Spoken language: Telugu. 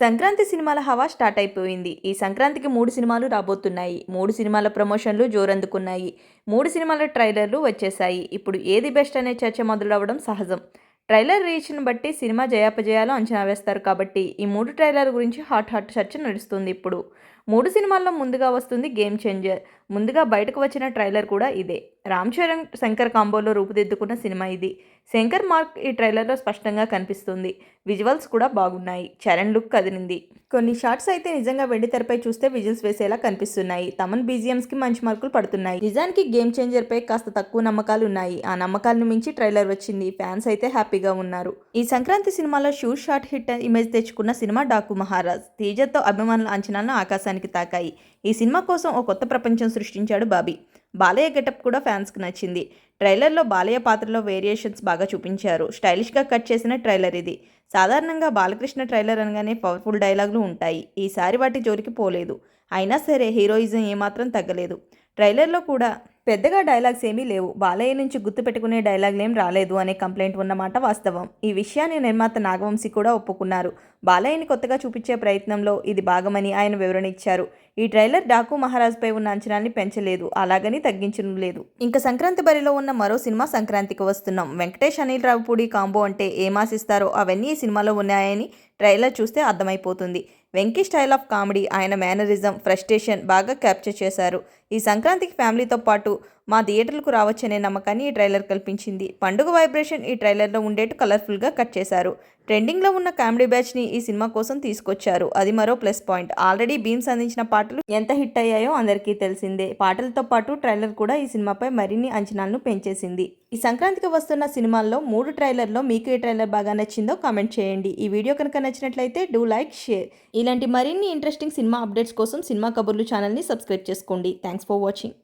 సంక్రాంతి సినిమాల హవా స్టార్ట్ అయిపోయింది. ఈ సంక్రాంతికి మూడు సినిమాలు రాబోతున్నాయి. మూడు సినిమాల ప్రమోషన్లు జోరందుకున్నాయి. మూడు సినిమాల ట్రైలర్లు వచ్చేసాయి ఇప్పుడు ఏది బెస్ట్ అనే చర్చ మొదలవడం సహజం. ట్రైలర్ రీచ్ను బట్టి సినిమా జయాపజయాలు అంచనా వేస్తారు కాబట్టి ఈ మూడు ట్రైలర్ గురించి హాట్ హాట్ చర్చ నడుస్తుంది ఇప్పుడు. మూడు సినిమాల్లో ముందుగా వస్తుంది గేమ్ చేంజర్ ముందుగా బయటకు వచ్చిన ట్రైలర్ కూడా ఇదే. రామ్ చరణ్ శంకర్ కాంబోలో రూపుదిద్దుకున్న సినిమా ఇది. శంకర్ మార్క్ ఈ ట్రైలర్లో స్పష్టంగా కనిపిస్తుంది. విజువల్స్ కూడా బాగున్నాయి. చరణ్ లుక్ కదిలింది. కొన్ని షార్ట్స్ అయితే నిజంగా వెండి తెరపై చూస్తే విజువల్స్ వేసేలా కనిపిస్తున్నాయి. తమన్ బీజిఎంస్కి మంచి మార్కులు పడుతున్నాయి. నిజానికి గేమ్ చేంజర్పై కాస్త తక్కువ నమ్మకాలు ఉన్నాయి. ఆ నమ్మకాలను మించి ట్రైలర్ వచ్చింది. ఫ్యాన్స్ అయితే హ్యాపీగా ఉన్నారు. ఈ సంక్రాంతి సినిమాలో షూట్ షార్ట్ హిట్ ఇమేజ్ తెచ్చుకున్న సినిమా డాకు మహారాజ్. తేజతో అభిమానుల అంచనాలను ఆకాశం ఆకాశానికి తాకాయి. ఈ సినిమా కోసం ఓ కొత్త ప్రపంచం సృష్టించాడు బాబీ. బాలయ్య గెటప్ కూడా ఫ్యాన్స్కి నచ్చింది. ట్రైలర్లో బాలయ్య పాత్రలో వేరియేషన్స్ బాగా చూపించారు. స్టైలిష్గా కట్ చేసిన ట్రైలర్ ఇది. సాధారణంగా బాలకృష్ణ ట్రైలర్ అనగానే పవర్ఫుల్ డైలాగులు ఉంటాయి. ఈసారి వాటి జోలికి పోలేదు. అయినా సరే హీరోయిజం ఏమాత్రం తగ్గలేదు. ట్రైలర్లో కూడా పెద్దగా డైలాగ్స్ ఏమీ లేవు. బాలయ్య నుంచి గుర్తుపెట్టుకునే డైలాగ్లేం ఏం రాలేదు అనే కంప్లైంట్ ఉన్నమాట వాస్తవం. ఈ విషయాన్ని నిర్మాత నాగవంశీ కూడా ఒప్పుకున్నారు. బాలయ్యని కొత్తగా చూపించే ప్రయత్నంలో ఇది భాగమని ఆయన వివరణ ఇచ్చారు. ఈ ట్రైలర్ డాకు మహారాజ్పై ఉన్న అంచనాన్ని పెంచలేదు. అలాగని తగ్గించడం లేదు. ఇంకా సంక్రాంతి బరిలో ఉన్న మరో సినిమా సంక్రాంతికి వస్తున్నాం. వెంకటేష్ అనిల్ రావుపూడి కాంబో అంటే ఏమాసిస్తారో అవన్నీ ఈ సినిమాలో ఉన్నాయని ట్రైలర్ చూస్తే అర్థమైపోతుంది. వెంకీ స్టైల్ ఆఫ్ కామెడీ ఆయన మేనరిజం ఫ్రస్ట్రేషన్ బాగా క్యాప్చర్ చేశారు. ఈ సంక్రాంతికి ఫ్యామిలీతో పాటు మా థియేటర్లకు రావచ్చనే నమ్మకాన్ని ఈ ట్రైలర్ కల్పించింది. పండుగ వైబ్రేషన్ ఈ ట్రైలర్లో ఉండేట్టు కలర్ఫుల్గా కట్ చేశారు. ట్రెండింగ్లో ఉన్న కామెడీ బ్యాచ్ని ఈ సినిమా కోసం తీసుకొచ్చారు. అది మరో ప్లస్ పాయింట్. ఆల్రెడీ బీమ్స్ అందించిన పాటలు ఎంత హిట్ అయ్యాయో అందరికీ తెలిసిందే. పాటలతో పాటు ట్రైలర్ కూడా ఈ సినిమాపై మరిన్ని అంచనాలను పెంచేసింది. ఈ సంక్రాంతికి వస్తున్న సినిమాల్లో మూడు ట్రైలర్లో మీకు ఏ ట్రైలర్ బాగా నచ్చిందో కామెంట్ చేయండి. ఈ వీడియో కనుక నచ్చినట్లయితే డూ లైక్ షేర్. ఇలాంటి మరిన్ని ఇంట్రెస్టింగ్ సినిమా అప్డేట్స్ కోసం సినిమా కబుర్లు ఛానల్ని సబ్స్క్రైబ్ చేసుకోండి. Thanks for watching.